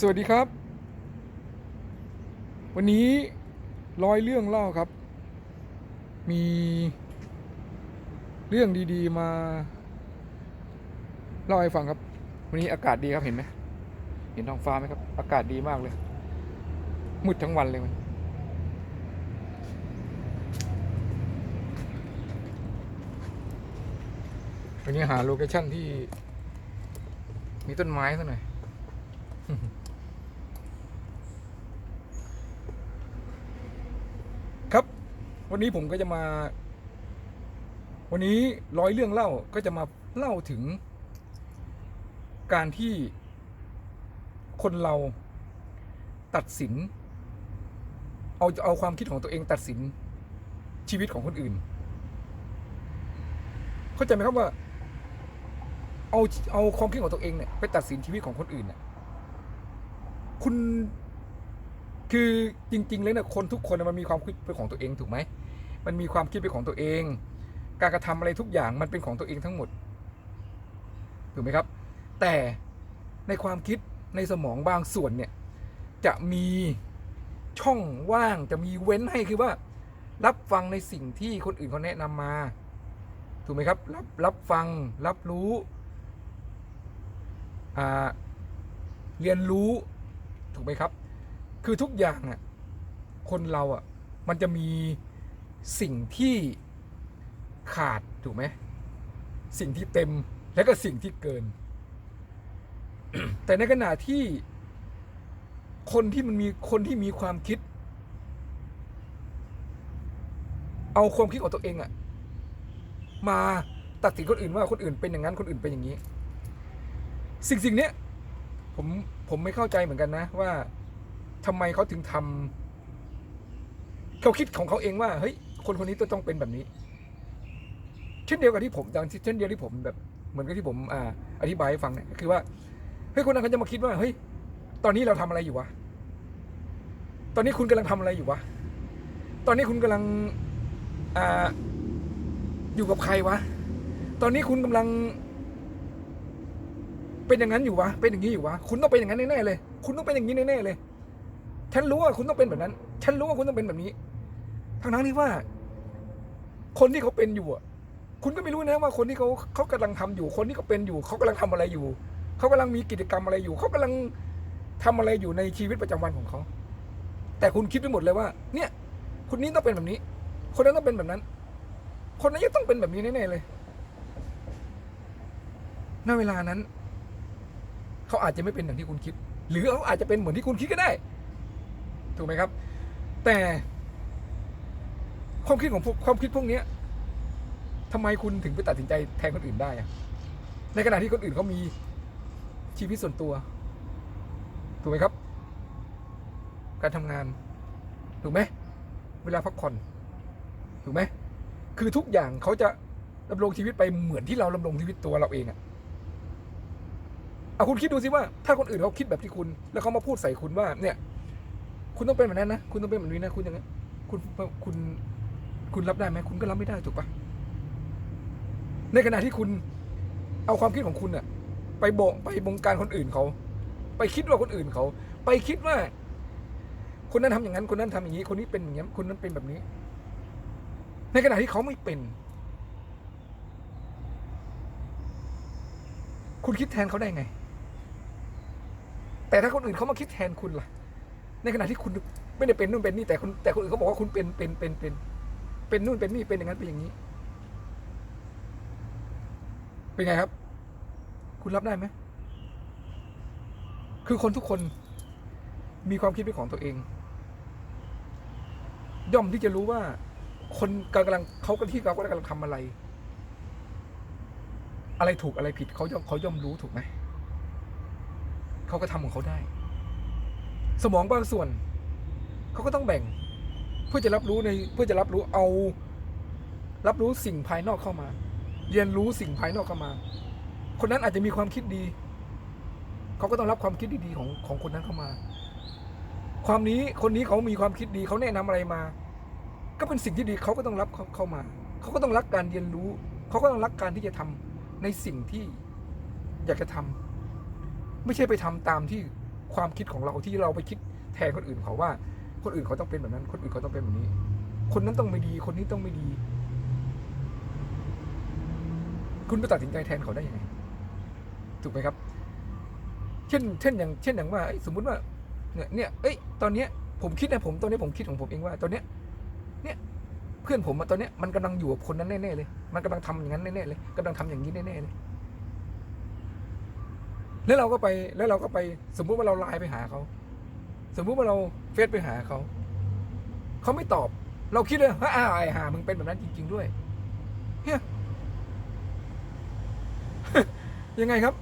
สวัสดีครับ วันนี้ร้อยเรื่องเล่าครับ มีเรื่องดีๆมาเล่าให้ฟังครับ วันนี้อากาศดีครับเห็นไหมเห็นท้องฟ้าไหมครับ อากาศดีมากเลย มืดทั้งวันเลยมันวันนี้หาโลเคชั่นที่มีต้นไม้สักหน่อย ครับ วันนี้ผมก็จะมา วันนี้ร้อยเรื่องเล่าก็จะมาเล่าถึง การที่คนเราตัดสิน เอาเอาความคิดของตัวเองตัดสินชีวิตของคนอื่น เข้าใจไหมครับว่าเอาเอาความคิดของตัวเองเนี่ยไปตัดสินชีวิตของคนอื่นเนี่ยคุณ คือจริงๆเลยเนี่ยคนทุกคนมันมีความคิดเป็นของตัวเองถูกไหมมันมีความคิดเป็นของตัวเอง การกระทำอะไรทุกอย่างมันเป็นของตัวเองทั้งหมดถูกไหมครับ แต่ในความคิดในสมองบางส่วนเนี่ยจะมีช่องว่างจะมีเว้นให้คือว่า รับฟังในสิ่งที่คนอื่นเขาแนะนำมา ถูกไหมครับ รับรับฟังรับรู้เรียนรู้ถูกไหมครับ คือทุกอย่างอะคนเราอะมันจะมีสิ่งที่ขาดถูกไหมสิ่งที่เต็มและก็สิ่งที่เกิน แต่ในขณะที่คนที่มันมีคนที่มีความคิด เอาความคิดของตัวเองอะมาตัดสินคนอื่นว่าคนอื่นเป็นอย่างนั้นคนอื่นเป็นอย่างนี้ สิ่งสิ่งเนี้ยผมผมไม่เข้าใจเหมือนกันนะว่า ทำไมเขาถึงทำเขาคิดของเขาเองว่าเฮ้ยคนคนนี้ต้องเป็นแบบนี้ เช่นเดียวกับที่ผมตอนเช่นเดียวที่ผมแบบ เหมือนกับที่ผมอ่าอธิบายให้ฟังเนี่ยคือว่าเฮ้ยคนนั้นเขาจะมาคิดว่าเฮ้ยตอนนี้เราทำอะไรอยู่วะตอนนี้คุณกำลังทำอะไรอยู่วะตอนนี้คุณกำลังอ่าอยู่กับใครวะตอนนี้คุณกำลัง เป็นอย่างนั้นอยู่วะเป็นอย่างนี้อยู่วะคุณต้องเป็นอย่างนั้นแน่ๆเลย คุณต้องเป็นอย่างนี้แน่ๆเลย ฉันรู้ว่าคุณต้องเป็นแบบนั้น ฉันรู้ว่าคุณต้องเป็นแบบนี้ ทั้งนั้นที่ว่า คนที่เขาเป็นอยู่อะ คุณก็ไม่รู้นะว่าคนที่เขาเขากำลังทำอยู่ คนที่เขาเป็นอยู่ เขากำลังทำอะไรอยู่ เขากำลังมีกิจกรรมอะไรอยู่ เขากำลังทำอะไรอยู่ในชีวิตประจำวันของเขา แต่คุณคิดไปหมดเลยว่า เนี่ย คนนี้ต้องเป็นแบบนี้ คนนั้นต้องเป็นแบบนั้น คนนั้นจะต้องเป็นแบบนี้แน่ๆเลย ณ เวลานั้น เขาอาจจะไม่เป็นอย่างที่คุณคิด หรือเขาอาจจะเป็นเหมือนที่คุณคิดก็ได้ ถูกไหมครับ แต่ความคิดของพวกความคิดพวกนี้ทำไมคุณถึงไปตัดสินใจแทนคนอื่นได้อะในขณะที่คนอื่นเขามีชีวิตส่วนตัว ถูกไหมครับ การทำงาน ถูกไหมเวลาพักผ่อน ถูกไหมคือทุกอย่างเขาจะดำรงชีวิตไปเหมือนที่เราดำรงชีวิตตัวเราเองอะเอาคุณคิดดูสิว่า ถ้าคนอื่นเขาคิดแบบที่คุณ แล้วเขามาพูดใส่คุณว่าเนี่ย คุณต้องเป็นแบบนั้นนะ คุณต้องเป็นแบบนี้นะ คุณอย่างนั้นคุณคุณ คุณรับได้ไหม คุณก็รับไม่ได้ถูกปะในขณะที่คุณเอาความคิดของคุณอะไปบอกไปบงการคนอื่นเขา ไปคิดว่าคนอื่นเขา ไปคิดว่า คนนั้นทำอย่างนั้น คนนั้นทำอย่างนี้ คนนี้เป็นอย่างนี้คนนั้นเป็นแบบนี้ ในขณะที่เขาไม่เป็น คุณคิดแทนเขาได้ไง แต่ถ้าคนอื่นเขามาคิดแทนคุณล่ะ ในขณะที่คุณไม่ได้เป็นนู่นเป็นนี่แต่คนแต่คนอื่นเขาบอกว่าคุณเป็นเป็นเป็นเป็น เป็นนู่นเป็นนี่เป็นอย่างนั้นเป็นอย่างนี้ เป็นไงครับ คุณรับได้ไหมคือคนทุกคนมีความคิดเป็นของตัวเอง ย่อมที่จะรู้ว่า คนกำลังเขากำลังที่เขากำลังทำอะไร อะไรถูกอะไรผิดเขาย่อมเขาย่อมรู้ถูกไหมเขาก็ทำของเขาได้ สมองบางส่วนเขาก็ต้องแบ่ง เพื่อจะรับรู้ในเพื่อจะรับรู้เอา รับรู้สิ่งภายนอกเข้ามา เรียนรู้สิ่งภายนอกเข้ามา คนนั้นอาจจะมีความคิดดีเขาก็ต้องรับความคิดดีๆของของคนนั้นเข้ามา ความนี้คนนี้เขามีความคิดดีเขาแนะนำอะไรมา ก็เป็นสิ่งที่ดีเขาก็ต้องรับเข้าเข้ามาเขาก็ต้องรักการเรียนรู้เขาก็ต้องรักการที่จะทำในสิ่งที่อยากจะทำไม่ใช่ไปทำตามที่ ความคิดของเราที่เราไปคิดแทนคนอื่นเขาว่า คนอื่นเขาต้องเป็นแบบนั้น คนอื่นเขาต้องเป็นแบบนี้ คนนั้นต้องไม่ดี คนนี้ต้องไม่ดี คุณไปตัดสินใจแทนเขาได้ยังไงถูกไหมครับ เช่น เช่นอย่าง เช่นอย่างว่าสมมุติว่า เนี่ยเนี่ยเอ้ย ตอนเนี้ย ผมคิดนะผมตอนนี้ผมคิดของผมเองว่า ตอนเนี้ย เนี่ยเพื่อนผมตอนเนี้ยมันกำลังอยู่กับคนนั้นแน่ๆเลย มันกำลังทำอย่างนั้นแน่ๆเลยกำลังทำอย่างนี้แน่ๆเลย แล้วเราก็ไปแล้วเราก็ไปสมมุติว่าเราไลน์ไปหาเขาสมมุติว่าเราเฟซไปหาเขาเขาไม่ตอบ เราคิดเลยว่าอ้าวไอ้ห่ามึงเป็นแบบนั้นจริง ๆ ด้วยเฮียยังไงครับ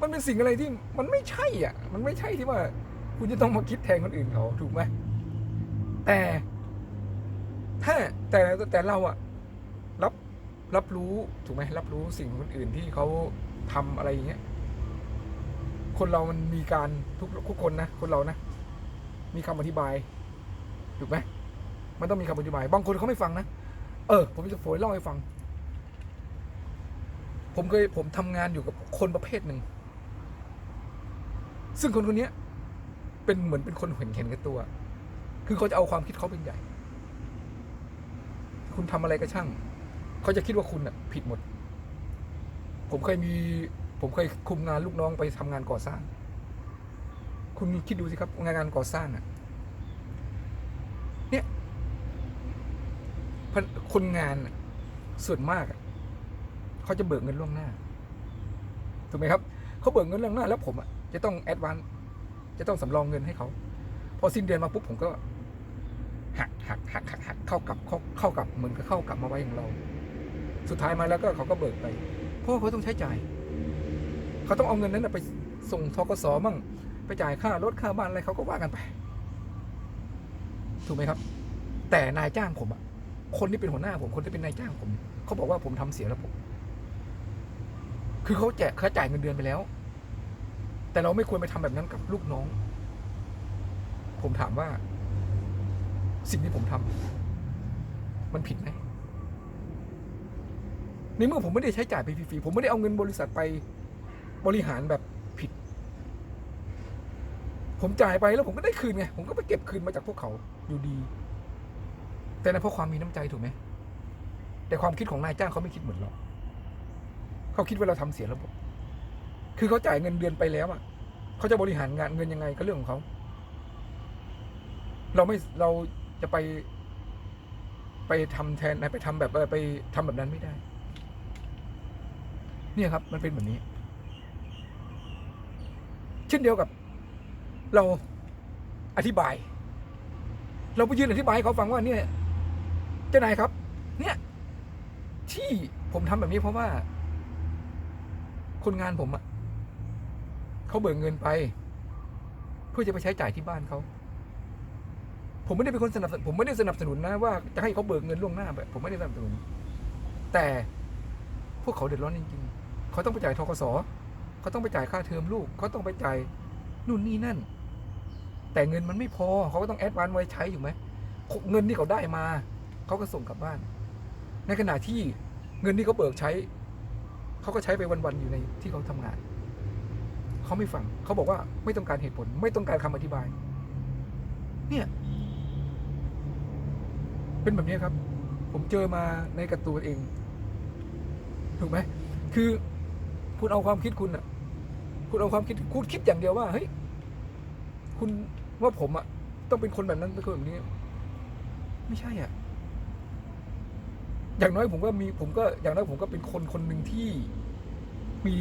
มันเป็นสิ่งอะไรที่มันไม่ใช่อะ มันไม่ใช่ที่ว่า คุณจะต้องมาคิดแทนคนอื่นเขาถูกไหมแต่ถ้าแต่แต่เราอะรับรับรู้ถูกไหมรับรู้สิ่งคนอื่นที่เขา ทำอะไรอย่างเงี้ย คนเรามันมีการทุกทุกคนนะคนเรานะ มีคำอธิบายถูกไหมมันต้องมีคำอธิบาย บางคนเขาไม่ฟังนะ เออ ผมจะโฟยเล่าให้ฟัง ผมเคยผมทำงานอยู่กับคนประเภทหนึ่ง ซึ่งคนคนนี้เป็นเหมือนเป็นคนเห็นเห็นกับตัว คือเขาจะเอาความคิดเขาเป็นใหญ่ คุณทำอะไรก็ช่าง เขาจะคิดว่าคุณน่ะ ผิดหมด ผมเคยมี ผมเคยคุมงานลูกน้องไปทำงานก่อสร้าง คุณคิดดูสิครับงานงานก่อสร้างอะเนี่ยคนงานส่วนมากเขาจะเบิกเงินล่วงหน้าถูกไหมครับเขาเบิกเงินล่วงหน้า แล้วผมอะจะต้องแอดวานจะต้องสำรองเงินให้เขาพอสิ้นเดือนมาปุ๊บผมก็หักหักหักหักหักเข้ากลับเข้าเข้ากลับเหมือนกับเข้ากลับมาไว้ของเรา สุดท้ายมาแล้วก็เขาก็เบิกไป เพราะเขาต้องใช้จ่าย เขาต้องเอาเงินนั้นไปส่งทกสมั่งไปจ่ายค่ารถค่าบ้านอะไรเขาก็ว่ากันไป ถูกไหมครับ แต่นายจ้างผมอะคนที่เป็นหัวหน้าผมคนที่เป็นนายจ้างผมเขาบอกว่าผมทำเสียระบบคือเขาแจกเขาจ่ายเงินเดือนไปแล้ว แต่เราไม่ควรไปทำแบบนั้นกับลูกน้อง ผมถามว่า สิ่งที่ผมทำมันผิดไหม ในเมื่อผมไม่ได้ใช้จ่ายไปฟรีๆผมไม่ได้เอาเงินบริษัทไปบริหารแบบผิด ผมจ่ายไปแล้วผมก็ได้คืนไง ผมก็ไปเก็บคืนมาจากพวกเขาอยู่ดี แต่นั่นเพราะความมีน้ำใจถูกไหม แต่ความคิดของนายจ้างเขาไม่คิดเหมือนเรา เขาคิดว่าเราทำเสียระบบ คือเขาจ่ายเงินเดือนไปแล้วอะ เขาจะบริหารงานเงินยังไงก็เรื่องของเขา เราไม่เราจะไป ไปทำแทนไปทำแบบไปทำแบบนั้นไม่ได้ เนี่ยครับ มันเป็นแบบนี้ เช่นเดียวกับ เราอธิบาย เราไปยืนอธิบายเขาฟังว่าเนี่ยเจ้านายครับ เนี่ย ที่ผมทำแบบนี้เพราะว่า คนงานผมอะเขาเบิกเงินไป เพื่อจะไปใช้จ่ายที่บ้านเขาผมไม่ได้เป็นคนสนับสนุนผมไม่ได้สนับสนุนนะว่าจะให้เขาเบิกเงินล่วงหน้าแบบผมไม่ได้สนับสนุน แต่พวกเขาเดือดร้อนจริงๆ เขาต้องไปจ่ายทกสเขาต้องไปจ่ายค่าเทอมลูกเขาต้องไปจ่ายนู่นนี่นั่น แต่เงินมันไม่พอเขาก็ต้องแอดวานซ์ไว้ใช้อยู่ไหมเงินที่เขาได้มาเขาก็ส่งกลับบ้าน ในขณะที่เงินที่เขาเบิกใช้เขาก็ใช้ไปวันๆอยู่ในที่เขาทำงานเขาไม่ฟังเขาบอกว่าไม่ต้องการเหตุผล ไม่ต้องการคำอธิบาย เนี่ย เป็นแบบนี้ครับ ผมเจอมาในกับตัวเอง ถูกไหมคือ คุณเอาความคิดคุณอะคุณเอาความคิดคุณคิดอย่างเดียวว่าเฮ้ยคุณว่าผมอะ ต้องเป็นคนแบบนั้นเป็นคนแบบนี้ ไม่ใช่อะ อย่างน้อยผมก็มี ผมก็อย่างน้อยผมก็เป็นคนคนหนึ่งที่มี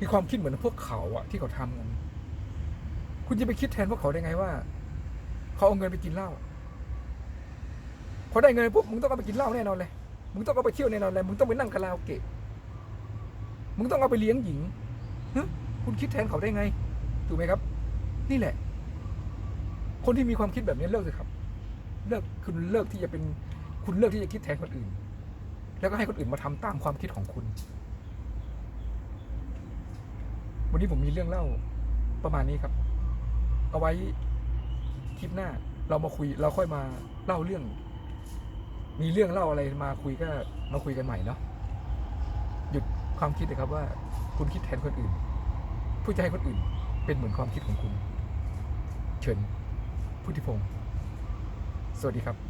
มีความคิดเหมือนพวกเขาอะ ที่เขาทำกันคุณจะไปคิดแทนพวกเขาได้ไงว่าเขาเอาเงินไปกินเหล้าพอได้เงินปุ๊บมึงต้องเอาไปกินเหล้าแน่นอนเลย มึงต้องเอาไปเที่ยวแน่นอนเลย มึงต้องไปนั่งคาราโอเกะ มึงต้องเอาไปเลี้ยงหญิงฮะคุณคิดแทนเขาได้ไง ถูกไหมครับ นี่แหละ คนที่มีความคิดแบบนี้เลิกเลยครับ เลิกคุณเลิกที่จะเป็น คุณเลิกที่จะคิดแทนคนอื่น แล้วก็ให้คนอื่นมาทำตามความคิดของคุณ วันนี้ผมมีเรื่องเล่าประมาณนี้ครับ เอาไว้คลิปหน้า เรามาคุย เราค่อยมาเล่าเรื่อง มีเรื่องเล่าอะไรมาคุยก็มาคุยกันใหม่เนาะ ความคิดเลยครับว่าคุณคิดแทนคนอื่น ผู้ใจคนอื่น เป็นเหมือนความคิดของคุณ เชิญพุทธิพงศ์สวัสดีครับ